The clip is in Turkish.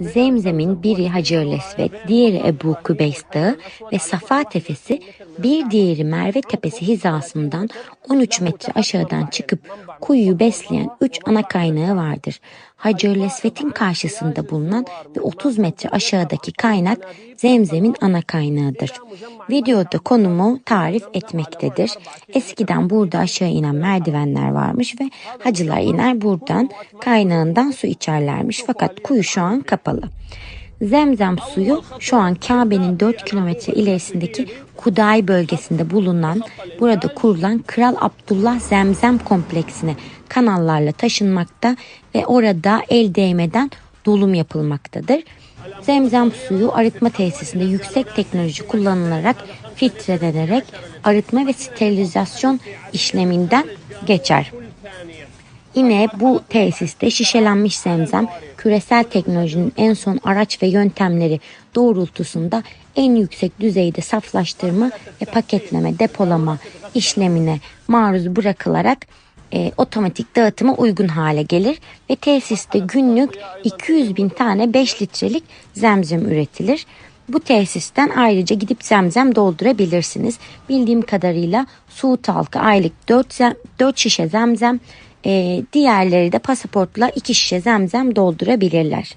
Zemzem'in biri Hacer Lesvet, diğeri Ebu Kubeys Dağı ve Safa Tepesi, bir diğeri Merve Tepesi hizasından 13 metre aşağıdan çıkıp kuyuyu besleyen 3 ana kaynağı vardır. Hacer Lesvet'in karşısında bulunan ve 30 metre aşağıdaki kaynak Zemzem'in ana kaynağıdır. Videoda konumu tarif etmektedir. Eskiden burada aşağı inen merdivenler varmış ve hacılar iner buradan kaynağından su içerlermiş fakat kuyu şu an kapalı. Zemzem suyu şu an Kabe'nin 4 kilometre ilerisindeki Kuday bölgesinde bulunan burada kurulan Kral Abdullah Zemzem kompleksine kanallarla taşınmakta ve orada el değmeden dolum yapılmaktadır. Zemzem suyu arıtma tesisinde yüksek teknoloji kullanılarak filtrelenerek arıtma ve sterilizasyon işleminden geçer. Yine bu tesiste şişelenmiş zemzem küresel teknolojinin en son araç ve yöntemleri doğrultusunda en yüksek düzeyde saflaştırma ve paketleme, depolama işlemine maruz bırakılarak e, otomatik dağıtıma uygun hale gelir ve tesiste günlük 200 bin tane 5 litrelik zemzem üretilir. Bu tesisten ayrıca gidip zemzem doldurabilirsiniz. Bildiğim kadarıyla Suud halkı aylık 4, zem, 4 şişe zemzem, e, diğerleri de pasaportla 2 şişe zemzem doldurabilirler.